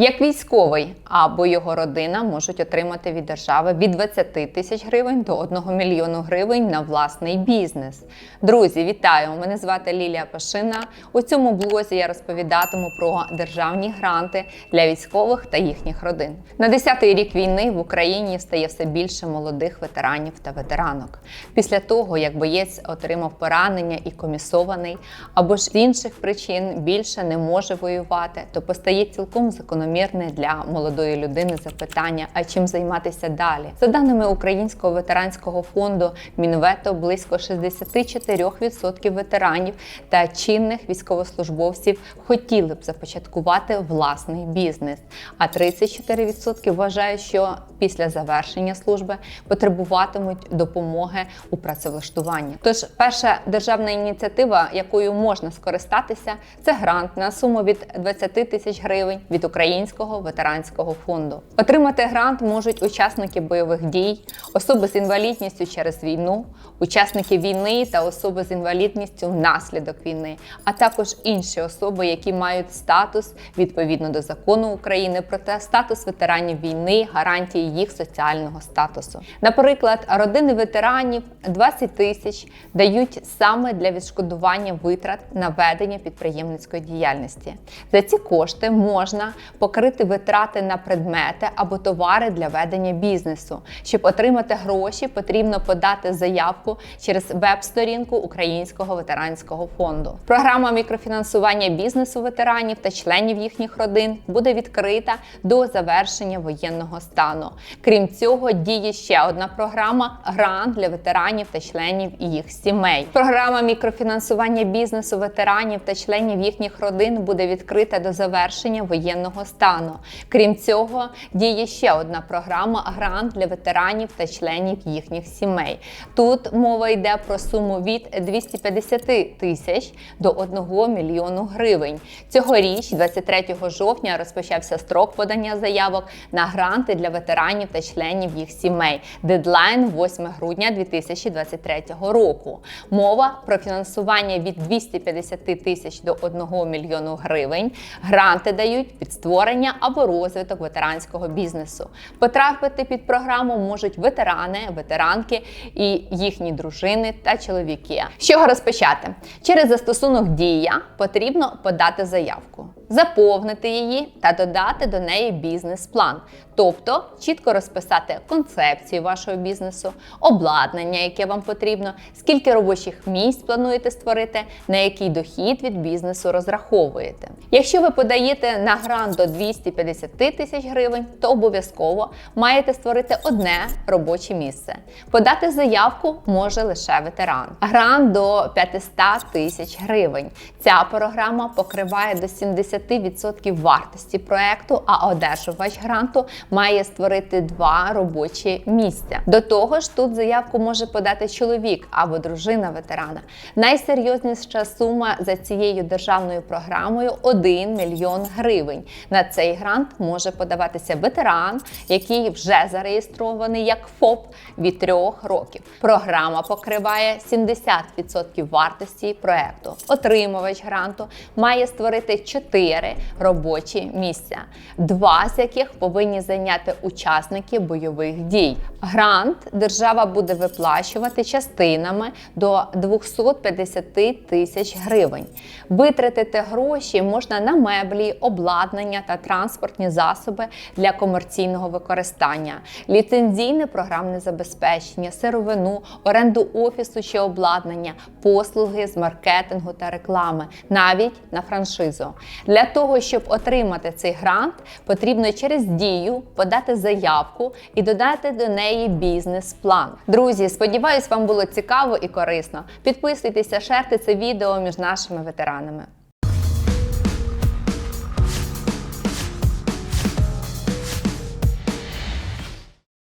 Як військовий або його родина можуть отримати від держави від 20 тисяч гривень до 1 мільйону гривень на власний бізнес. Друзі, вітаю! Мене звати Лілія Пашина. У цьому блозі я розповідатиму про державні гранти для військових та їхніх родин. На 10-й рік війни в Україні стає все більше молодих ветеранів та ветеранок. Після того, як боєць отримав поранення і комісований, або ж з інших причин більше не може воювати, то постає цілком закономірне для молодої людини запитання: а чим займатися далі? За даними Українського ветеранського фонду Мінвето, близько 64% ветеранів та чинних військовослужбовців хотіли б започаткувати власний бізнес, а 34% вважають, що після завершення служби потребуватимуть допомоги у працевлаштуванні. Тож, перша державна ініціатива, якою можна скористатися, це грант на суму від 20 тисяч гривень від Українського ветеранського фонду. Отримати грант можуть учасники бойових дій, особи з інвалідністю через війну, учасники війни та особи з інвалідністю внаслідок війни, а також інші особи, які мають статус відповідно до закону України про статус ветеранів війни, гарантії їх соціального статусу. Наприклад, родини ветеранів 20 тисяч дають саме для відшкодування витрат на ведення підприємницької діяльності. За ці кошти можна покрити витрати на предмети або товари для ведення бізнесу. Щоб отримати гроші, потрібно подати заявку через веб-сторінку Українського ветеранського фонду. Програма мікрофінансування бізнесу ветеранів та членів їхніх родин буде відкрита до завершення воєнного стану. Крім цього, діє ще одна програма грант для ветеранів та членів їх сімей. Програма мікрофінансування бізнесу ветеранів та членів їхніх родин буде відкрита до завершення воєнного стану. Крім цього, діє ще одна програма грант для ветеранів та членів їхніх сімей. Тут мова йде про суму від 250 тисяч до 1 мільйону гривень. Цьогоріч, 23 жовтня, розпочався строк подання заявок на гранти для ветеранів та членів їх сімей. Дедлайн 8 грудня 2023 року. Мова про фінансування від 250 тисяч до 1 мільйону гривень. Гранти дають під створення або розвиток ветеранського бізнесу. Потрапити під програму можуть ветерани, ветеранки і їхні дружини та чоловіки. З чого розпочати? Через застосунок Дія потрібно подати заявку, заповнити її та додати до неї бізнес-план, тобто чітко розписати концепцію вашого бізнесу, обладнання, яке вам потрібно, скільки робочих місць плануєте створити, на який дохід від бізнесу розраховуєте. Якщо ви подаєте на грант до 250 тисяч гривень, то обов'язково маєте створити одне робоче місце. Подати заявку може лише ветеран. Грант до 500 тисяч гривень. Ця програма покриває до 70% вартості проекту, а одержувач гранту має створити два робочі місця. До того ж, тут заявку може подати чоловік або дружина ветерана. Найсерйозніша сума за цією державною програмою 1 мільйон гривень. На цей грант може подаватися ветеран, який вже зареєстрований як ФОП від трьох років. Програма покриває 70% вартості проекту. Отримувач гранту має створити 4 робочі місця, два з яких повинні зайняти учасники бойових дій. Грант держава буде виплачувати частинами до 250 тисяч гривень. Витратити гроші можна на меблі, обладнання та транспортні засоби для комерційного використання, ліцензійне програмне забезпечення, сировину, оренду офісу чи обладнання, послуги з маркетингу та реклами, навіть на франшизу. Для того, щоб отримати цей грант, потрібно через дію подати заявку і додати до неї бізнес-план. Друзі, сподіваюсь, вам було цікаво і корисно. Підписуйтеся, шерте це відео між нашими ветеранами.